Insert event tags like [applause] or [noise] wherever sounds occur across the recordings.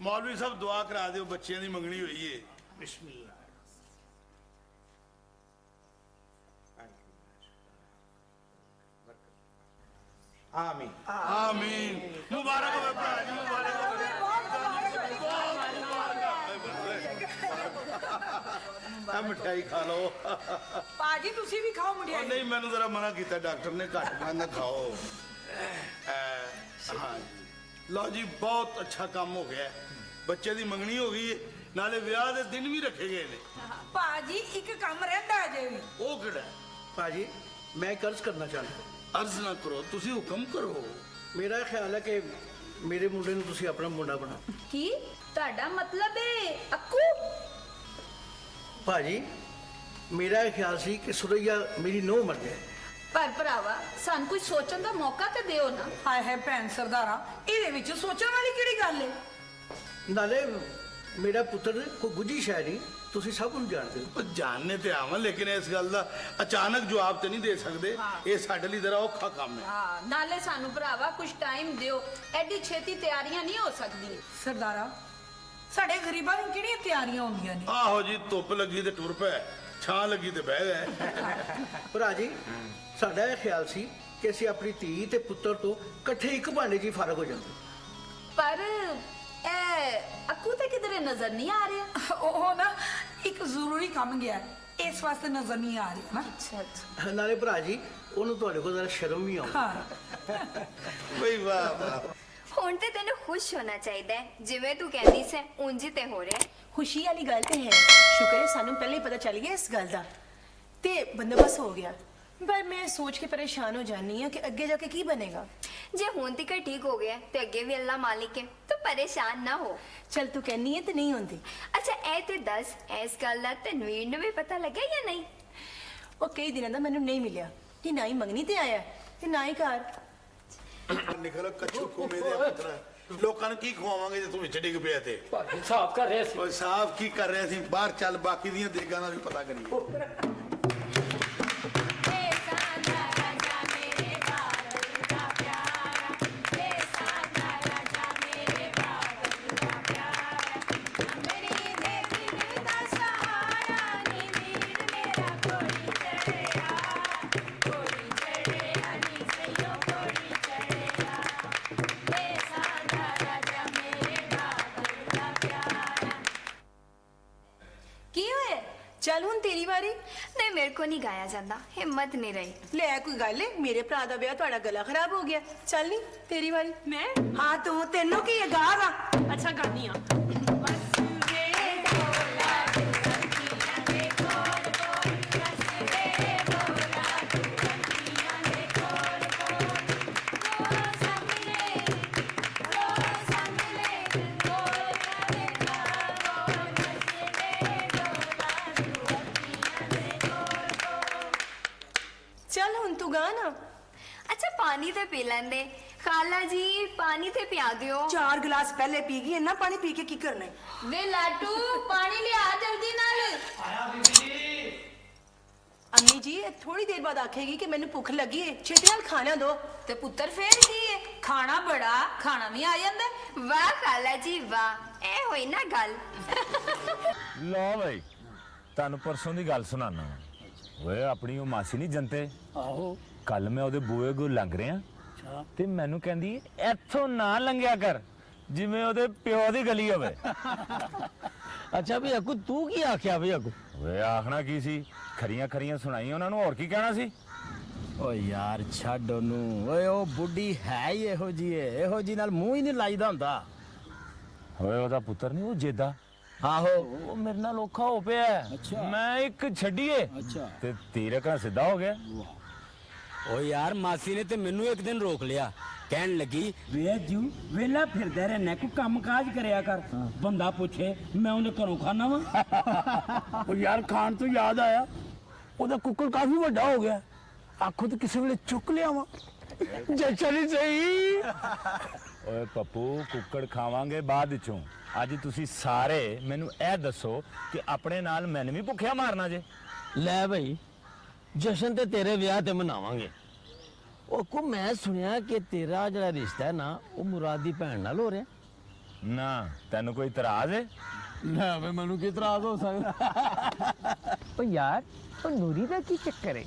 ਮੌਲਵੀ ਸਾਹਿਬ ਦੁਆ ਕਰਾ ਦਿਓ ਬੱਚਿਆਂ ਦੀ ਮੰਗਣੀ ਹੋਈ ਏ ਬਿਸਮਿਲ੍ਲਾ ਆਮੀਨ ਆਮੀਨ ਮੁਬਾਰਕ ਹੋਵੇ ਭਰਾ ਜੀ ਮੁਬਾਰਕ ਹੋਵੇ ਆ ਮਠਿਆਈ ਖਾ ਲਓ ਪਾਜੀ ਤੁਸੀਂ ਵੀ ਖਾਓ ਉਹ ਮੁੰਡਿਆ ਨਹੀਂ ਮੈਨੂੰ ਜ਼ਰਾ ਮਨਾ ਕੀਤਾ ਡਾਕਟਰ ਨੇ ਘੱਟ ਖਾਣਾ ਖਾਓ ਅਹ, ਹਾਂ ਲਓ ਜੀ ਬਹੁਤ ਅੱਛਾ ਕੰਮ ਹੋ ਗਿਆ ਹੈ। ਬੱਚੇ ਦੀ ਮੰਗਣੀ ਹੋ ਗਈ ਹੈ ਨਾਲੇ ਵਿਆਹ ਦੇ ਦਿਨ ਵੀ ਰੱਖੇ ਗਏ ਨੇ। ਪਾਜੀ ਇੱਕ ਕੰਮ ਰਹਿੰਦਾ ਜੇ ਵੀ। ਉਹ ਕਿਹੜਾ ਹੈ? ਭਾਜੀ ਮੈਂ ਕਰਜ਼ ਕਰਨਾ ਚਾਹੁੰਦਾ। ਅਰਜ਼ ਨਾ ਕਰੋ ਤੁਸੀਂ ਹੁਕਮ ਕਰੋ। ਮੇਰਾ ਖਿਆਲ ਹੈ ਕਿ ਮੇਰੇ ਮੁੰਡੇ ਨੂੰ ਤੁਸੀਂ ਆਪਣਾ ਮੁੰਡਾ ਬਣਾਓ। ਕੀ? ਤੁਹਾਡਾ ਮਤਲਬ ਹੈ ਅੱਕੂ? ਭਾਜੀ ਮੇਰਾ ਇਹ ਖਿਆਲ ਸੀ ਕਿ ਸੁਰਈਆ ਮੇਰੀ ਨੋਹ ਮਰ ਜਾਏ। ਪਰ ਭਰਾਵਾ ਸਾਨੂੰ ਕੋਈ ਸੋਚਣ ਦਾ ਮੌਕਾ ਤੇ ਦਿਓ ਨਾ। ਹਾਏ ਹੈ ਭੈਣ ਸਰਦਾਰਾ ਇਹਦੇ ਵਿੱਚ ਸੋਚਣ ਵਾਲੀ ਕਿਹੜੀ ਗੱਲ ਏ? ਨਾਲੇ ਮੇਰਾ ਪੁੱਤਰ ਕੋਈ ਗੁੱਜੀ ਸ਼ਾਇਰ ਨਹੀਂ ਤੁਸੀਂ ਸਭ ਨੂੰ ਜਾਣਦੇ ਹੋ। ਉਹ ਜਾਣਨੇ ਤੇ ਆਵਾਂ ਲੇਕਿਨ ਇਸ ਗੱਲ ਦਾ ਅਚਾਨਕ ਜਵਾਬ ਤੇ ਨਹੀਂ ਦੇ ਸਕਦੇ। ਇਹ ਸਾਡੇ ਲਈ ਜ਼ਰਾ ਔਖਾ ਕੰਮ ਹੈ। ਹਾਂ ਨਾਲੇ ਸਾਨੂੰ ਭਰਾਵਾ ਕੁਝ ਟਾਈਮ ਦਿਓ। ਐਡੀ ਛੇਤੀ ਤਿਆਰੀਆਂ ਨਹੀਂ ਹੋ ਸਕਦੀਆਂ। ਸਰਦਾਰਾ ਸਾਡੇ ਗਰੀਬਾਂ ਨੂੰ ਕਿਹੜੀਆਂ ਤਿਆਰੀਆਂ ਹੁੰਦੀਆਂ ਨੇ? ਆਹੋ ਜੀ ਧੁੱਪ ਲੱਗੀ ਤੇ ਟੁਰ ਪਏ ਛਾਂ ਲੱਗੀ ਤੇ ਬਹਿ ਗਏ। ਭਰਾ ਜੀ ਸਾਡਾ ਇਹ ਖਿਆਲ ਸੀ ਕਿ ਅਸੀਂ ਆਪਣੀ ਧੀ ਤੇ ਪੁੱਤਰ ਤੋਂ ਇਕੱਠੇ ਇੱਕ ਭਾਂਡੇ 'ਚ ਹੀ ਫ਼ਰਕ ਹੋ ਜਾਂਦੇ। ਪਰ ਇਹ ਅੱਕੂ ਤੇ ਕਿਧਰੇ ਨਜ਼ਰ ਨਹੀਂ ਆ ਰਿਹਾ। [laughs] ਉਹ ਨਾ ਇੱਕ ਜ਼ਰੂਰੀ ਕੰਮ ਗਿਆ। ਹੈ। ਇਸ ਵਾਸਤੇ ਨਜ਼ਰ ਨਹੀਂ ਆ ਰਹੀ ਨਾ। ਅੱਛਾ ਅੱਛਾ। ਨਾਲੇ ਭਰਾ ਜੀ ਉਹਨੂੰ ਤੁਹਾਡੇ ਕੋਲ ਜ਼ਰਾ ਸ਼ਰਮ ਵੀ ਆਉਂਦੀ। ਹਾਂ। ਬਈ ਵਾਹ ਵਾਹ। ਹੁਣ ਤੇ ਤੈਨੂੰ ਖੁਸ਼ ਹੋਣਾ ਚਾਹੀਦਾ ਹੈ ਜਿਵੇਂ ਤੂੰ ਕਹਿੰਦੀ ਸੈਂ ਉਂਝ ਹੀ ਤੇ ਹੋ ਰਿਹਾ ਹੈ। ਖੁਸ਼ੀ ਵਾਲੀ ਗੱਲ ਤੇ ਹੈ। ਸ਼ੁਕਰ ਹੈ ਸਾਨੂੰ ਪਹਿਲੇ ਹੀ ਪਤਾ ਚੱਲ ਗਿਆ ਇਸ ਗੱਲ ਦਾ। ਤੇ ਬੰਦੋਬਸਤ ਹੋ ਗਿਆ। ਪਰ ਮੈਂ ਸੋਚ ਕੇ ਪਰੇਸ਼ਾਨ ਹੋ ਜਾਨੀ ਆ ਕਿ ਅੱਗੇ ਜਾ ਕੇ ਕੀ ਬਣੇਗਾ। ਜੇ ਹੁਣ ਤੱਕ ਠੀਕ ਹੋ ਗਿਆ ਤੇ ਅੱਗੇ ਵੀ ਅੱਲਾ ਮਾਲਿਕ ਹੈ ਤੂੰ ਪਰੇਸ਼ਾਨ ਨਾ ਹੋ। ਚਲ ਤੂੰ ਕਹਿੰਨੀ ਹੈ ਤੇ ਨਹੀਂ ਹੁੰਦੀ। ਅੱਛਾ ਇਹ ਤੇ ਦੱਸ ਇਸ ਗੱਲ ਦਾ ਤਨਵੀਰ ਨੂੰ ਵੀ ਪਤਾ ਲੱਗਿਆ ਜਾਂ ਨਹੀਂ? ਉਹ ਕਈ ਦਿਨਾਂ ਦਾ ਮੈਨੂੰ ਨਹੀਂ ਮਿਲਿਆ। ਕਿ ਨਾ ਹੀ ਮੰਗਣੀ ਤੇ ਆਇਆ ਤੇ ਨਾ ਹੀ ਘਰ। ਨਿਕਲ ਕੱਚੂ ਕੋਮੇ ਦੇ ਪੁੱਤਰਾ ਲੋਕਾਂ ਨੂੰ ਕੀ ਖਵਾਵਾਂਗੇ ਜੇ ਤੂੰ ਵਿੱਚ ਡਿੱਗ ਪਿਆ ਤੇ? ਭਾਜੀ ਸਾਫ਼ ਕਰ ਰਹੇ ਸੀ। ਓਏ ਸਾਹਬ ਕੀ ਕਰ ਰਹੇ ਸੀ? ਬਾਹਰ ਚੱਲ ਬਾਕੀ ਦੀਆਂ ਦੇਗਾਂ ਦਾ ਵੀ ਪਤਾ ਕਰੀਏ। ਤੇਰੀ ਵਾਰੀ? ਨਹੀਂ ਮੇਰੇ ਕੋ ਨਹੀਂ ਗਾਇਆ ਜਾਂਦਾ। ਹਿੰਮਤ ਨਹੀਂ ਰਹੀ। ਲੈ ਕੋਈ ਗੱਲ ਹੈ ਮੇਰੇ ਭਰਾ ਦਾ ਵਿਆਹ ਤੁਹਾਡਾ ਗਲਾ ਖਰਾਬ ਹੋ ਗਿਆ। ਚੱਲ ਨਹੀਂ ਤੇਰੀ ਵਾਰੀ। ਮੈਂ? ਹਾਂ ਤੂੰ ਤੈਨੂੰ ਕੀ ਇਹ ਗਾਗਾ ਅੱਛਾ ਗਾਨੀ ਆ। ਪਾਣੀ ਤੇ ਪੀ ਲੈਂਦੇ। ਖਾਲਾ ਜੀ ਪਾਣੀ ਤੇ ਪਿਆ ਦਿਓ। ਚਾਰ ਗਲਾਸ ਪਹਿਲੇ ਪੀ ਗਈ ਇੰਨਾ ਪਾਣੀ ਪੀ ਕੇ ਕੀ ਕਰਨਾ ਹੈ? ਵੇ ਲਾਟੂ ਪਾਣੀ ਲਿਆ ਜਲਦੀ ਨਾਲ। ਅੰਮੀ ਜੀ ਇਹ ਥੋੜੀ ਦੇਰ ਬਾਅਦ ਆਖੇਗੀ ਕਿ ਮੈਨੂੰ ਭੁੱਖ ਲੱਗੀ ਹੈ ਛੇਤੀ ਨਾਲ ਖਾਣਾ ਦੋ। ਤੇ ਪੁੱਤਰ ਫੇਰ ਕੀ ਹੈ ਖਾਣਾ ਬੜਾ ਖਾਣਾ ਵੀ ਆ ਜਾਂਦਾ। ਵਾਹ ਖਾਲਾ ਜੀ ਵਾਹ। ਇਹ ਹੋਈ ਨਾ ਗੱਲ। ਲਓ ਬਈ ਤੁਹਾਨੂੰ ਪਰਸੋਂ ਦੀ ਗੱਲ ਸੁਣਾਣਾ ਓਏ ਆਪਣੀ ਉਹ ਮਾਸੀ ਨਹੀਂ ਜੰਤੇ? ਆਹੋ। ਕੱਲ ਮੈਂ ਉਹਦੇ ਬੂਏ ਕੋਲ ਲੰਘ ਰਿਹਾ। ਤੇ ਮੈਨੂੰ ਕਹਿੰਦੀ ਇੱਥੋਂ ਨਾ ਲੰਘਿਆ ਕਰ ਜਿਵੇਂ ਉਹਦੇ ਪਿਓ ਦੀ ਗਲੀ ਹੋਵੇ। [laughs] ਅੱਛਾ ਵੀ ਅਕੂ ਤੂੰ ਕੀ ਆਖਿਆ ਵੀ ਅਕੂ ਓਏ ਆਖਣਾ ਕੀ ਸੀ? ਖਰੀਆਂ ਖਰੀਆਂ ਸੁਣਾਈ ਉਹਨਾਂ ਨੂੰ ਹੋਰ ਕੀ ਕਹਿਣਾ ਸੀ? ਓ ਯਾਰ ਛੱਡ ਉਹਨੂੰ। ਓਏ ਉਹ ਬੁੱਢੀ ਹੈ ਹੀ ਇਹੋ ਜੀ ਏ। ਇਹੋ ਜੀ ਨਾਲ ਮੂੰਹ ਹੀ ਨਹੀਂ ਲਾਈਦਾ ਹੁੰਦਾ। ਓਏ ਉਹਦਾ ਪੁੱਤਰ ਨਹੀਂ ਉਹ ਜੇਦਾ। ਆਹੋ। ਉਹ ਮੇਰੇ ਨਾਲ ਔਖਾ ਹੋ ਪਿਆ। ਅੱਛਾ। ਮੈਂ ਇੱਕ ਛੱਡੀਏ। ਅੱਛਾ। ਤੇ ਤੀਰਕ ਨਾਲ ਸਿੱਧਾ ਹੋ ਗਿਆ। ਓ ਯਾਰ ਮਾਸੀ ਨੇ ਤੇ ਮੈਨੂੰ ਇੱਕ ਦਿਨ ਰੋਕ ਲਿਆ। ਕਹਿਣ ਲੱਗੀ ਵੇ ਜੂ ਵੇਲਾ ਫਿਰਦਾ ਰਹਿਣਾ ਕੋਈ ਕੰਮ ਕਾਜ ਕਰਿਆ ਕਰ। ਬੰਦਾ ਪੁੱਛੇ ਮੈਂ ਉਹਦੇ ਘਰੋਂ ਖਾਣਾ ਵਾ? ਉਹ ਯਾਰ ਖਾਣ ਤੋਂ ਯਾਦ ਆਇਆ। ਉਹਦਾ ਕੁੱਕਰ ਕਾਫੀ ਵੱਡਾ ਹੋ ਗਿਆ। ਆਖੋ ਤੇ ਕਿਸੇ ਵੇਲੇ ਚੁੱਕ ਲਿਆਵਾਂ ਜੱਚਾ ਨਹੀਂ ਸਹੀ। ਓਏ ਪੱਪੂ ਕੁੱਕੜ ਖਾਵਾਂਗੇ ਬਾਅਦ ਵਿੱਚੋਂ ਅੱਜ ਤੁਸੀਂ ਸਾਰੇ ਮੈਨੂੰ ਇਹ ਦੱਸੋ ਕਿ ਆਪਣੇ ਨਾਲ ਮੈਨੂੰ ਵੀ ਭੁੱਖਿਆ ਮਾਰਨਾ ਜੇ। ਲੈ ਬਈ। ਜਸ਼ਨ ਤੇ ਤੇਰੇ ਵਿਆਹ ਤੇ ਮਨਾਵਾਂਗੇ। ਉਹ ਕੋ ਮੈਂ ਸੁਣਿਆ ਕਿ ਤੇਰਾ ਜਿਹੜਾ ਰਿਸ਼ਤਾ ਹੈ ਨਾ ਉਹ ਮੁਰਾਦ ਦੀ ਭੈਣ ਨਾਲ ਹੋ ਰਿਹਾ। ਨਾ ਤੈਨੂੰ ਕੋਈ ਇਤਰਾਜ਼ ਹੈ? ਨਾ ਵੇ ਮੈਨੂੰ ਕੀ ਇਤਰਾਜ਼ ਹੋ ਸਕਦਾ? ਉਹ ਯਾਰ ਉਹ ਨੂਰੀ ਦਾ ਕੀ ਚੱਕਰ ਹੈ?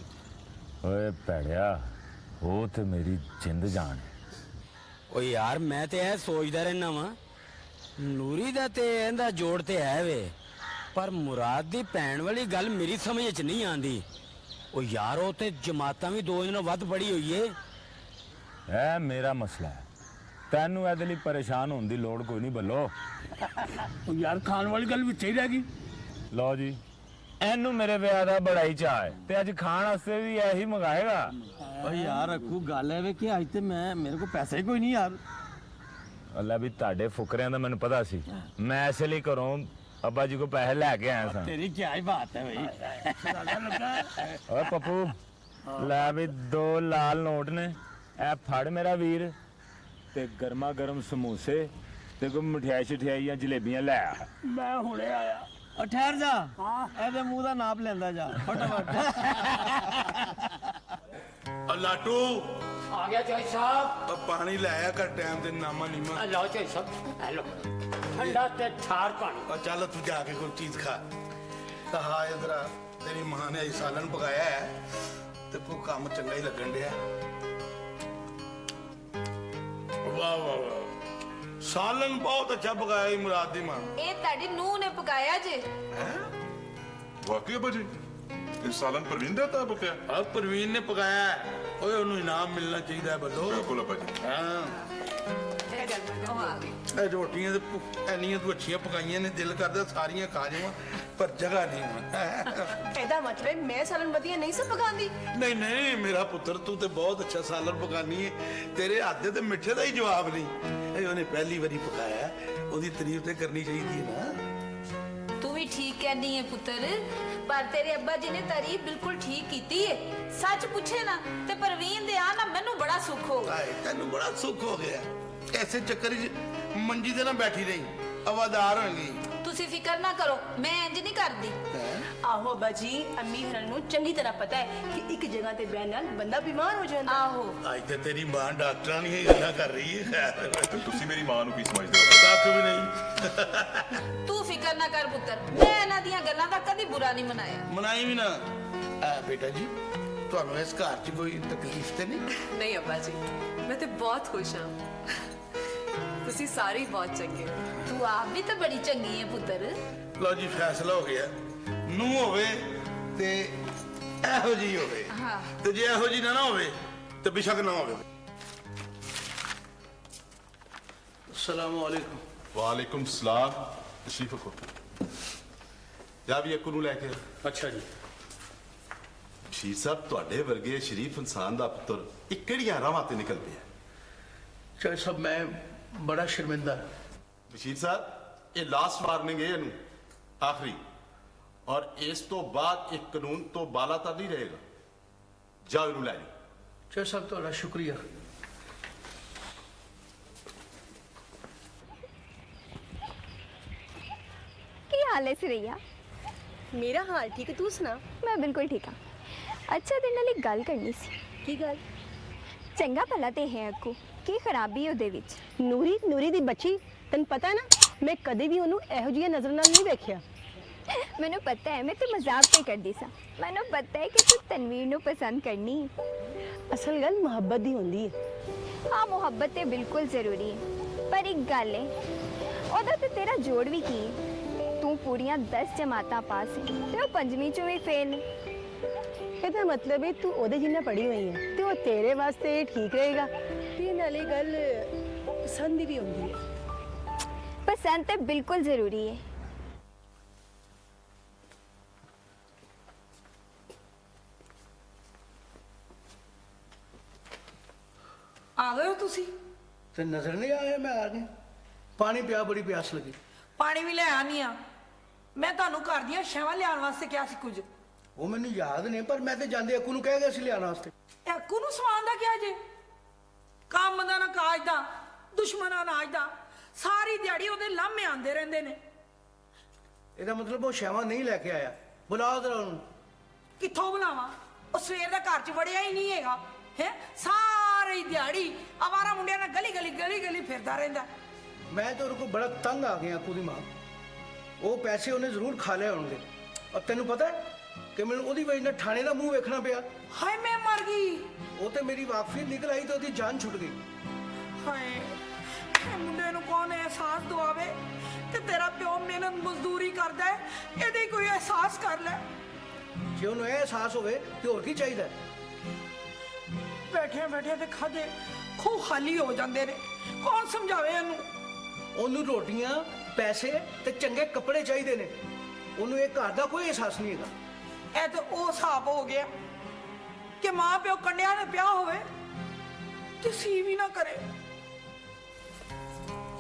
ਓਏ ਭੈੜਿਆ ਉਹ ਤੇ ਮੇਰੀ ਜਿੰਦ ਜਾਨ ਹੈ। ਓ ਯਾਰ ਮੈਂ ਤੇ ਇਹ ਸੋਚਦਾ ਰਹਿਣਾ ਵਾਂ ਨੂਰੀ ਦਾ ਤੇ ਇਹਦਾ ਜੋੜ ਤੇ ਹੈ ਵੇ ਪਰ ਮੁਰਾਦ ਦੀ ਭੈਣ ਵਾਲੀ ਗੱਲ ਮੇਰੀ ਸਮਝ 'ਚ ਨਹੀਂ ਆਂਦੀ। ਓ ਯਾਰ ਉਹ ਤੇ ਜਮਾਤਾਂ ਵੀ ਦੋ ਦਿਨੋਂ ਵੱਧ ਪੜੀ ਹੋਈ ਏ। ਇਹ ਮੇਰਾ ਮਸਲਾ ਹੈ। ਤੈਨੂੰ ਇਹਦੇ ਲਈ ਪਰੇਸ਼ਾਨ ਹੋਣ ਦੀ ਲੋੜ ਕੋਈ ਨਹੀਂ ਬੱਲੋ। ਉਹ ਯਾਰ ਖਾਣ ਵਾਲੀ ਗੱਲ ਵਿੱਚ ਹੀ ਰਹਿ ਗਈ। ਲਓ ਜੀ ਇਹਨੂੰ ਮੇਰੇ ਵਿਆਹ ਦਾ ਬੜਾ ਹੀ ਚਾਅ ਹੈ ਤੇ ਅੱਜ ਖਾਣ ਵਾਸਤੇ ਵੀ ਇਹੀ ਮੰਗਾਏਗਾ। ਓ ਯਾਰ ਅਕੂ ਗੱਲ ਹੈ ਵੇ ਕਿ ਅੱਜ ਤੇ ਮੈਂ ਮੇਰੇ ਕੋਲ ਪੈਸਾ ਹੀ ਕੋਈ ਨਹੀਂ ਯਾਰ। ਅੱਲਾ ਵੀ ਤੁਹਾਡੇ ਫੁਕਰਿਆਂ ਦਾ ਮੈਨੂੰ ਪਤਾ ਸੀ। ਮੈਂ ਇਸੇ ਲਈ ਘਰੋਂ ਅੱਬਾ ਜੀ ਕੋ ਪੈਸੇ ਲੈ ਕੇ ਆਇਆ ਸਾਂ। ਤੇਰੀ ਕੀ ਬਾਤ ਹੈ ਬਈ। ਓਏ ਪੱਪੂ ਲੈ ਵੀ ਦੋ ਲਾਲ ਨੋਟ ਨੇ। ਇਹ ਫੜ ਮੇਰਾ ਵੀਰ। ਤੇ ਗਰਮਾ ਗਰਮ ਸਮੋਸੇ ਤੇ ਕੋਈ ਮਠਿਆਈ ਛਠਿਆਈ ਜਾਂ ਜਲੇਬੀਆਂ ਲੈ ਆ। ਮੈਂ ਹੁਣੇ ਆਇਆ। ਓ ਠਹਿਰ ਜਾ। ਇਹਦੇ ਮੂੰਹ ਦਾ ਨਾਪ ਲੈਂਦਾ ਜਾ। ਫਟਾਫਟ। ਲਾਟੂ। ਆ ਗਿਆ ਚਾਈ ਸਾਹਿਬ। ਪਾਣੀ ਲੈ ਆਇਆ ਕਰ ਟਾਈਮ ਤੇ ਨਾਮਾ ਨੀਮਾ। ਲਓ ਚਾਈ ਸਾਹਿਬ। ਹੈਲੋ ਠੰਡਾ ਤੇ ਠਾਰ ਪਾਣੀ। ਆ ਚੱਲ ਤੂੰ ਜਾ ਕੇ ਕੋਈ ਚੀਜ਼ ਖਾ। ਤਾਂ ਹਾਂ ਇਧਰ ਤੇਰੀ ਮਾਂ ਨੇ ਸਾਲਨ ਪਕਾਇਆ ਹੈ ਤੇ ਕੋਈ ਕੰਮ ਚੰਗਾ ਹੀ ਲੱਗਣ ਡਿਆ। ਵਾਹ ਵਾਹ ਵਾਹ। ਸਾਲਨ ਬਹੁਤ ਅੱਛਾ ਪਕਾਇਆ ਹੀ ਮੁਰਾਦ ਦੀ ਮਾਂ। ਇਹ ਤੁਹਾਡੀ ਨੂੰਹ ਨੇ ਪਕਾਇਆ ਜੇ। ਵਾਕਈ ਬਾਜੀ ਇਹ ਸਾਲਨ ਪ੍ਰਵੀਨ ਦਾ ਤਾਂ ਬਕਿਆ ਆ ਪ੍ਰਵੀਨ ਨੇ ਪਕਾਇਆ ਹੈ। ਓਏ ਉਹਨੂੰ ਇਨਾਮ ਮਿਲਣਾ ਚਾਹੀਦਾ ਹੈ ਬੱਲੋ ਬਿਲਕੁਲ ਆ ਬਾਜੀ ਹਾਂ। ਇਹ ਰੋਟੀਆਂ ਤੇ ਭੁ- ਇੰਨੀਆਂ ਤੂੰ ਅੱਛੀਆਂ ਪਕਾਈਆਂ ਨੇ ਦਿਲ ਕਰਦਾ ਸਾਰੀਆਂ ਖਾ ਜਾਵਾਂ ਪਰ ਜਗ੍ਹਾ ਨਹੀਂ ਹੁਣ। ਇਹਦਾ ਮਤਲਬ ਮੈਂ ਸਾਲਨ ਵਧੀਆ ਨਹੀਂ ਸੀ ਪਕਾਉਂਦੀ। ਨਹੀਂ ਨਹੀਂ ਮੇਰਾ ਪੁੱਤਰ ਤੂੰ ਤੇ ਬਹੁਤ ਅੱਛਾ ਸਾਲਨ ਪਕਾਨੀ ਹੈ ਤੇਰੇ ਹੱਥ ਦੇ ਤੇ ਮਿੱਠੇ ਦਾ ਹੀ ਜਵਾਬ ਨਹੀਂ। ਇਹ ਉਹਨੇ ਪਹਿਲੀ ਵਾਰੀ ਪਕਾਇਆ ਉਹਦੀ ਤਾਰੀਫ ਤੇ ਕਰਨੀ ਚਾਹੀਦੀ ਹੈ ਨਾ। ਤੂੰ ਵੀ ਠੀਕ ਕਹਿੰਦੀ ਹੈ ਪੁੱਤਰ ਪਰ ਤੇਰੇ ਅੱਬਾ ਜੀ ਨੇ ਤਾਰੀਫ ਬਿਲਕੁਲ ਠੀਕ ਕੀਤੀ ਹੈ ਸੱਚ ਪੁੱਛੇ ਨਾ ਤੇ ਪ੍ਰਵੀਨ ਦੇ ਆ ਨਾ ਮੈਨੂੰ ਬੜਾ ਸੁੱਖ ਹੋ ਗਿਆ। ਆਏ ਤੈਨੂੰ ਬੜਾ ਸੁੱਖ ਹੋ ਗਿਆ। ਐਸੇ ਚੱਕਰ 'ਚ ਮੰਜੀ ਤੇ ਨਾ ਬੈਠੀ ਰਹੀ ਆਵਾਜ਼ਾਰ ਹੋਏਗੀ ਤੁਸੀਂ ਫਿਕਰ ਨਾ ਕਰੋ ਮੈਂ ਇੰਜ ਨਹੀਂ ਕਰਦੀ। ਆਹੋ ਬਾਜੀ ਅੰਮੀ ਹਰਨ ਨੂੰ ਚੰਗੀ ਤਰ੍ਹਾਂ ਪਤਾ ਹੈ ਕਿ ਇੱਕ ਜਗ੍ਹਾ ਤੇ ਬਹਿਣ ਨਾਲ ਬੰਦਾ ਬਿਮਾਰ ਹੋ ਜਾਂਦਾ। ਆਹੋ। ਅੱਜ ਤੇ ਤੇਰੀ ਮਾਂ ਡਾਕਟਰਾਂ ਦੀਆਂ ਹੀ ਗੱਲਾਂ ਕਰ ਰਹੀ ਹੈ। ਤੁਸੀਂ ਮੇਰੀ ਮਾਂ ਨੂੰ ਕੀ ਸਮਝਦੇ ਹੋ? ਕੱਖ ਵੀ ਨਹੀਂ। ਤੂੰ ਫਿਕਰ ਨਾ ਕਰ ਪੁੱਤਰ ਮੈਂ ਇਹਨਾਂ ਦੀਆਂ ਗੱਲਾਂ ਦਾ ਕਦੀ ਬੁਰਾ ਨਹੀਂ ਮਨਾਇਆ। ਮਨਾਈ ਵੀ ਨਾ। ਆ ਬੇਟਾ ਜੀ ਤੁਹਾਨੂੰ ਇਸ ਘਰ 'ਚ ਕੋਈ ਤਕਲੀਫ ਤੇ ਨਹੀਂ? ਨਹੀਂ ਅੱਬਾ ਜੀ ਮੈਂ ਤੇ ਬਹੁਤ ਖੁਸ਼ ਹਾਂ। ਤੁਸੀਂ ਸਾਰੇ ਹੀ ਬਹੁਤ ਚੰਗੇ ਹੋ। ਤੂੰ ਆਪ ਵੀ ਤਾਂ ਬੜੀ ਚੰਗੀ ਹੈ ਪੁੱਤਰ। ਲਓ ਜੀ ਫੈਸਲਾ ਹੋ ਗਿਆ। ਨੂੰ ਹੋਵੇ ਤੇ ਇਹੋ ਜੀ ਹੋਵੇ। ਹਾਂ। ਤੇ ਜੇ ਇਹੋ ਜੀ ਨਾ ਨਾ ਹੋਵੇ ਤੇ ਬਿਸ਼ੱਕ ਨਾ ਹੋਵੇ। ਅਸਲਾਮ ਵਾਲੇਕੁਮ ਵਾਲੇਕੁਮ ਸਲਾਮ ਤਸ਼ਰੀਫ ਕੋ ਜਾ ਵੀ ਅਕੂ ਨੂੰ ਲੈ ਕੇ ਅੱਛਾ ਜੀ। ਸ਼ੀਰ ਸਾਹਿਬ ਤੁਹਾਡੇ ਵਰਗੇ ਸ਼ਰੀਫ ਇਨਸਾਨ ਦਾ ਪੁੱਤਰ ਇਹ ਕਿਹੜੀਆਂ ਰਾਵਾਂ ਤੇ ਨਿਕਲ ਪਿਆ ਚਾਹੇ ਸਭ ਮੈਂ ਬੜਾ ਸ਼ਰਮਿੰਦਾ। ਬਸ਼ੀਰ ਸਾਹਿਬ ਇਹ ਲਾਸਟ ਵਾਰਨਿੰਗ ਹੈ ਇਹਨੂੰ ਆਖਰੀ। ਔਰ ਇਸ ਤੋਂ ਬਾਅਦ ਇਹ ਕਾਨੂੰਨ ਤੋਂ ਬਾਲਾ ਤਾਂ ਨਹੀਂ ਰਹੇਗਾ। ਜਾਓ ਇਹਨੂੰ ਲੈ ਜਾਓ। ਚਾਹੇ ਸਭ ਤੁਹਾਡਾ ਸ਼ੁਕਰੀਆ। ਕੀ ਹਾਲ ਹੈ ਸਰਈਆ? ਮੇਰਾ ਹਾਲ ਠੀਕ ਹੈ, ਤੂੰ ਸੁਣਾ? ਮੈਂ ਬਿਲਕੁਲ ਠੀਕ ਹਾਂ। ਅੱਛਾ ਤੇ ਨਾਲ ਇੱਕ ਗੱਲ ਕਰਨੀ ਸੀ। ਕੀ ਗੱਲ? ਚੰਗਾ ਭਲਾ ਤੇ ਹੈ ਅੱਕੂ ਕੀ ਖਰਾਬੀ ਉਹਦੇ ਵਿੱਚ? ਨੂਰੀ ਨੂਰੀ ਦੀ ਬੱਚੀ ਤੈਨੂੰ ਪਤਾ ਨਾ ਮੈਂ ਕਦੇ ਵੀ ਉਹਨੂੰ ਇਹੋ ਜਿਹੀ ਨਜ਼ਰ ਨਾਲ ਨਹੀਂ ਵੇਖਿਆ। ਮੈਨੂੰ ਪਤਾ ਹੈ ਮੈਂ ਤੇ ਮਜ਼ਾਕ ਤੇ ਕਰਦੀ ਸਾਂ। ਮੈਨੂੰ ਪਤਾ ਹੈ ਕਿ ਤੂੰ ਤਨਵੀਰ ਨੂੰ ਪਸੰਦ ਕਰਨੀ ਅਸਲ ਗੱਲ ਮੁਹੱਬਤ ਦੀ ਹੁੰਦੀ ਹੈ। ਹਾਂ ਮੁਹੱਬਤ ਤੇ ਬਿਲਕੁਲ ਜ਼ਰੂਰੀ ਹੈ। ਪਰ ਇੱਕ ਗੱਲ ਹੈ ਉਹਦਾ ਤੇ ਤੇਰਾ ਜੋੜ ਵੀ ਕੀ ਹੈ? ਤੂੰ ਪੂਰੀਆਂ 10 ਜਮਾਤਾਂ ਪਾਸ ਹੈ ਤੇ ਉਹ ਪੰਜਵੀਂ ਚੋਂ ਵੀ ਫੇਲ ਇਹਦਾ ਮਤਲਬ ਹੈ ਤੂੰ ਉਹਦੇ ਜਿੰਨਾ ਪੜੀ ਹੋਈ ਹੈ ਤੇ ਉਹ ਤੇਰੇ ਵਾਸਤੇ ਠੀਕ ਰਹੇਗਾ। ਤੇ ਨਾਲੇ ਗੱਲ ਪਸੰਦ ਦੀ ਵੀ ਹੁੰਦੀ ਹੈ। ਪਸੰਦ ਤੇ ਬਿਲਕੁਲ ਜ਼ਰੂਰੀ ਹੈ। ਆ ਗਏ ਹੋ ਤੁਸੀਂ? ਤੇ ਨਜ਼ਰ ਨਹੀਂ ਆਇਆ ਮੈਂ ਆ ਗਿਆ ਪਾਣੀ ਪਿਆ ਬੜੀ ਪਿਆਸ ਲੱਗੀ। ਪਾਣੀ ਵੀ ਲੈ ਆਨੀ ਆ। ਮੈਂ ਤੁਹਾਨੂੰ ਘਰ ਦੀਆਂ ਸ਼ੈਵਾਂ ਲਿਆਉਣ ਵਾਸਤੇ ਕਿਹਾ ਸੀ ਕੁਝ। ਉਹ ਮੈਨੂੰ ਯਾਦ ਨਹੀਂ ਪਰ ਮੈਂ ਤੇ ਜਾਂਦੇ ਅੱਕੂ ਨੂੰ ਕਹਿ ਗਿਆ ਸੀ ਲਿਆਉਣ ਵਾਸਤੇ। ਐਕੂ ਨੂੰ ਸਵਾਨ ਦਾ ਕਿਹਾ ਜੇ? ਕੰਮ ਦਾ ਨਾ ਕਾਜ ਦਾ ਦੁਸ਼ਮਣਾਂ ਨਾਜ ਦਾ ਸਾਰੀ ਦਿਹਾੜੀ ਉਹਦੇ ਲਾਮੇ ਆਉਂਦੇ ਰਹਿੰਦੇ ਨੇ। ਇਹਦਾ ਮਤਲਬ ਉਹ ਸ਼ੈਵਾਂ ਨਹੀਂ ਲੈ ਕੇ ਆਇਆ। ਬੁਲਾ ਦਰ ਉਹਨੂੰ। ਕਿੱਥੋਂ ਬੁਲਾਵਾਂ? ਉਹ ਸਵੇਰ ਦਾ ਘਰ 'ਚ ਵੜਿਆ ਹੀ ਨਹੀਂ ਹੈਗਾ ਹੈ? ਸਾਰੀ ਦਿਹਾੜੀ ਆਵਾਰਾ ਮੁੰਡਿਆਂ ਨਾਲ ਗਲੀ ਗਲੀ ਗਲੀ ਗਲੀ ਫਿਰਦਾ ਰਹਿੰਦਾ। ਮੈਂ ਤੇ ਉਹਦੇ ਕੋਲ ਬੜਾ ਤੰਗ ਆ ਗਿਆ ਕੁਦੀ ਮਾਂ। ਉਹ ਪੈਸੇ ਉਹਨੇ ਜ਼ਰੂਰ ਖਾ ਲਏ ਹੋਣਗੇ। ਔਰ ਤੈਨੂੰ ਪਤਾ ਹੈ ਕਿ ਮੈਨੂੰ ਉਹਦੀ ਵਜ੍ਹਾ ਨਾਲ ਥਾਣੇ ਦਾ ਮੂੰਹ ਵੇਖਣਾ ਪਿਆ। ਹਾਏ ਮੈਂ ਮਰ ਗਈ। ਉਹ ਤੇ ਮੇਰੀ ਵਾਕਫੀ ਨਿਕਲ ਆਈ ਤੇ ਉਹਦੀ ਜਾਨ ਛੁੱਟ ਗਈ। ਹਾਏ ਇਹ ਮੁੰਡੇ ਨੂੰ ਕੌਣ ਅਹਿਸਾਸ ਦਵਾਵੇ? ਕਿ ਤੇਰਾ ਪਿਓ ਮਿਹਨਤ ਮਜ਼ਦੂਰੀ ਕਰਦਾ ਹੈ ਇਹਦੇ ਕੋਈ ਅਹਿਸਾਸ ਕਰ ਲੈ। ਜੇ ਉਹਨੂੰ ਇਹ ਅਹਿਸਾਸ ਹੋਵੇ ਤੇ ਹੋਰ ਕੀ ਚਾਹੀਦਾ? ਬੈਠੇ ਬੈਠੇ ਤੇ ਖਾਦੇ ਖੂਹ ਖਾਲੀ ਹੋ ਜਾਂਦੇ ਨੇ। ਕੌਣ ਸਮਝਾਵੇ ਇਹਨੂੰ? ਉਹਨੂੰ ਰੋਟੀਆਂ ਪੈਸੇ ਤੇ ਚੰਗੇ ਕੱਪੜੇ ਚਾਹੀਦੇ ਨੇ। ਉਹਨੂੰ ਇਹ ਘਰ ਦਾ ਕੋਈ ਅਹਿਸਾਸ ਨਹੀਂ ਹੈਗਾ। ਇਹ ਤਾਂ ਉਹ ਹਿਸਾਬ ਹੋ ਗਿਆ ਕਿ ਮਾਂ ਪਿਓ ਕੰਡਿਆਂ ਨੇ ਪਿਆ ਹੋਵੇ ਤੇ ਸੀ ਵੀ ਨਾ ਕਰੇ।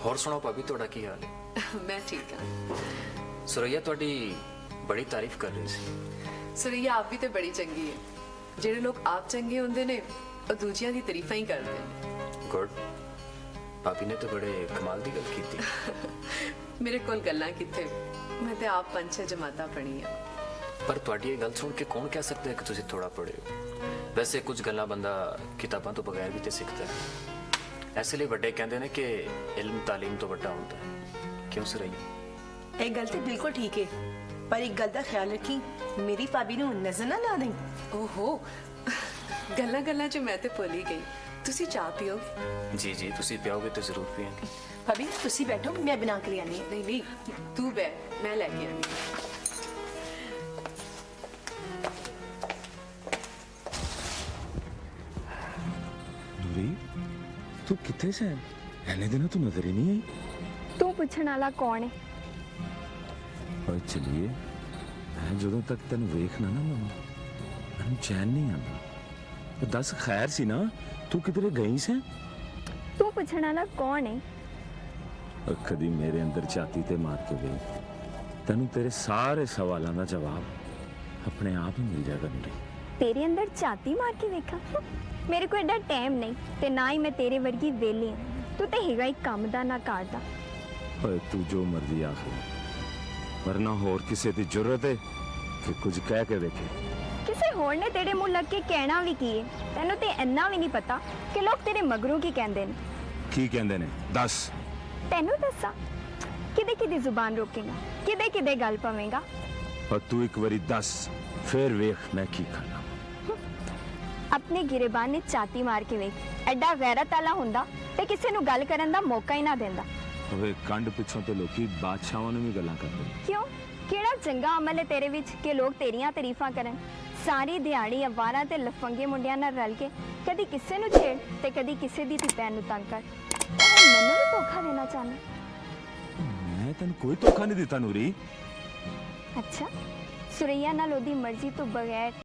ਹੋਰ ਸੁਣਾਓ ਭਾਬੀ ਤੁਹਾਡਾ ਕੀ ਹਾਲ ਹੈ? ਮੈਂ ਠੀਕ ਹਾਂ। ਸੁਰਈਆ ਤੁਹਾਡੀ ਬੜੀ ਤਾਰੀਫ ਕਰ ਰਹੀ ਸੀ। ਸੁਰਈਆ ਆਪ ਵੀ ਤੇ ਬੜੀ ਚੰਗੀ ਹੈ। ਜਿਹੜੇ ਲੋਕ ਆਪ ਚੰਗੇ ਹੁੰਦੇ ਨੇ ਉਹ ਦੂਜਿਆਂ ਦੀ ਤਾਰੀਫਾਂ ਹੀ ਕਰਦੇ ਨੇ। ਗੁੱਡ। ਭਾਬੀ ਨੇ ਤਾਂ ਬੜੇ ਕਮਾਲ ਦੀ ਗੱਲ ਕੀਤੀ। ਮੇਰੇ ਕੋਲ ਗੱਲਾਂ ਕਿੱਥੇ? ਮੈਂ ਤੇ ਆਪ ਪੰਜ ਛੇ ਜਮਾਤਾਂ ਪੜ੍ਹੀਆਂ। ਪਰ ਤੁਹਾਡੀ ਇਹ ਗੱਲ ਸੁਣ ਕੇ ਕੌਣ ਕਹਿ ਸਕਦਾ ਹੈ ਕਿ ਤੁਸੀਂ ਥੋੜਾ ਪੜ੍ਹੇ ਹੋ? ਵੈਸੇ ਕੁਝ ਗੱਲਾਂ ਬੰਦਾ ਕਿਤਾਬਾਂ ਤੋਂ ਬਗੈਰ ਵੀ ਤੇ ਸਿੱਖਦਾ ਹੈ। ਐਸੇ ਲਈ ਵੱਡੇ ਕਹਿੰਦੇ ਨੇ ਕਿ ਇਲਮ ਤਾਲੀਮ ਤੋਂ ਵੱਡਾ ਹੁੰਦਾ ਹੈ। ਕਿਉਂ ਸੁਰਈਆ ਇਹ ਗੱਲ ਤੇ ਬਿਲਕੁਲ ਠੀਕ ਹੈ। ਪਰ ਇੱਕ ਗੱਲ ਦਾ ਖਿਆਲ ਰੱਖੀ ਮੇਰੀ ਭਾਬੀ ਨੂੰ ਨਜ਼ਰ ਨਾ ਲਾ ਦੇਂ ਓਹੋ ਗੱਲਾਂ ਗੱਲਾਂ 'ਚ ਮੈਂ ਤੇ ਭੁੱਲ ਹੀ ਗਈ। ਤੁਸੀਂ ਚਾਹ ਪੀਓਗੇ? ਜੀ ਜੀ ਤੁਸੀਂ ਪਿਆਓਗੇ ਤਾਂ ਜ਼ਰੂਰ ਪੀਵਾਂਗੇ ਭਾਬੀ ਤੁਸੀਂ ਬੈਠੋ ਮੈਂ ਬਣਾ ਕੇ ਲਿਆਨੀ ਨਹੀਂ ਨਹੀਂ ਤੂੰ ਬੈ ਮੈਂ ਲੈ ਕੇ ਆਉਂਦੀ ਤੂੰ ਕਿੱਥੇ ਸੈਂ ਐਨੇ ਦਿਨੋਂ ਤੂੰ ਨਜ਼ਰ ਹੀ ਨਹੀਂ ਆਈ ਤੂੰ ਪੁੱਛਣ ਵਾਲਾ ਕੌਣ ਹੈ ਓਏ ਚਲੀਏ ਮੈਂ ਜਦੋਂ ਤੱਕ ਤੈਨੂੰ ਵੇਖਣਾ ਨਾ ਮਮਾ ਮੈਨੂੰ ਚੈਨ ਨਹੀਂ ਆਉਂਦਾ ਉਹ ਦੱਸ ਖੈਰ ਸੀ ਨਾ ਤੂੰ ਕਿਧਰੇ ਗਈ ਸੈਂ ਤੂੰ ਪੁੱਛਣ ਵਾਲਾ ਕੌਣ ਹੈ ਕਦੀ ਮੇਰੇ ਅੰਦਰ ਛਾਤੀ ਤੇ ਮਾਰ ਕੇ ਵੇਖ ਤੈਨੂੰ ਤੇਰੇ ਸਾਰੇ ਸਵਾਲਾਂ ਦਾ ਜਵਾਬ ਆਪਣੇ ਆਪ ਹੀ ਮਿਲ ਜਾਏਗਾ ਨੂਰੀ ਤੇਰੇ ਅੰਦਰ ਝਾਤੀ ਮਾਰ ਕੇ ਵੇਖਾਂ ਮੇਰੇ ਕੋਲ ਐਡਾ ਟਾਈਮ ਨਹੀਂ ਤੇ ਨਾ ਹੀ ਮੈਂ ਤੇਰੇ ਵਰਗੀ ਵੇਲੀ ਹਾਂ। ਤੂੰ ਤੇ ਹੈਗਾ ਇੱਕ ਕੰਮ ਦਾ ਨਾ ਕਰਦਾ ਓਏ ਤੂੰ ਜੋ ਮਰਜ਼ੀ ਆਖ। ਲੈ ਵਰਨਾ ਹੋਰ ਕਿਸੇ ਦੀ ਜ਼ਰੂਰਤ ਹੈ ਕਿ ਕੁਝ ਕਹਿ ਕੇ ਵੇਖੇ। ਕਿਸੇ ਹੋਰ ਨੇ ਤੇਰੇ ਮੂੰਹ ਲੱਗ ਕੇ ਕਹਿਣਾ ਵੀ ਕੀ ਹੈ ਤੈਨੂੰ ਤੇ ਇੰਨਾ ਵੀ ਨਹੀਂ ਪਤਾ ਕਿ ਲੋਕ ਤੇਰੇ ਮਗਰੋਂ ਕੀ ਕਹਿੰਦੇ ਨੇ। ਕੀ ਕਹਿੰਦੇ ਨੇ? ਦੱਸ। ਤੈਨੂੰ ਦੱਸਾਂ ਕਿਦੇ ਕਿਦੇ ਜ਼ੁਬਾਨ ਰੋਕੇਗਾ ਕਿਦੇ ਕਿਦੇ ਗੱਲ ਪਵੇਂਗਾ। ਔਰ ਤੂੰ ਇੱਕ ਵਾਰੀ ਦੱਸ ਫੇਰ ਵੇਖ ਮੈਂ ਕੀ ਖਾਣਾ। ਆਪਣੇ ਗਿਰੇਬਾਨ ਨੇ ਚਾਤੀ ਮਾਰ ਕੇ ਵੇਖ ਐਡਾ ਗੈਰਤ ਵਾਲਾ ਹੁੰਦਾ ਤੇ ਕਿਸੇ ਨੂੰ ਗੱਲ ਕਰਨ ਦਾ ਮੌਕਾ ਹੀ ਨਾ ਦਿੰਦਾ ਓਏ ਕੰਡ ਪਿੱਛੋਂ ਤੇ ਲੋਕੀ ਬਾਦਸ਼ਾਹਾਂ ਨੂੰ ਵੀ ਗੱਲਾਂ ਕਰਦੇ ਕਿਉਂ ਕਿਹੜਾ ਚੰਗਾ ਅਮਲ ਹੈ ਤੇਰੇ ਵਿੱਚ ਕਿ ਲੋਕ ਤੇਰੀਆਂ ਤਾਰੀਫਾਂ ਕਰਨ ਸਾਰੀ ਦਿਹਾੜੀ ਅਵਾਰਾਂ ਤੇ ਲਫੰਗੇ ਮੁੰਡਿਆਂ ਨਾਲ ਰਲ ਕੇ ਕਦੀ ਕਿਸੇ ਨੂੰ ਛੇੜ ਤੇ ਕਦੀ ਕਿਸੇ ਦੀ ਧੀ ਭੈਣ ਨੂੰ ਤੰਗ ਕਰ ਮੈਨੂੰ ਵੀ ਧੋਖਾ ਦੇਣਾ ਚਾਹੁੰਦਾ ਮੈਂ ਤੈਨੂੰ ਕੋਈ ਧੋਖਾ ਨਹੀਂ ਦਿੱਤਾ ਨੂਰੀ ਅੱਛਾ ਸੁਰਈਆ ਨਾਲ ਉਹਦੀ ਮਰਜ਼ੀ ਤੋਂ ਬਗੈਰ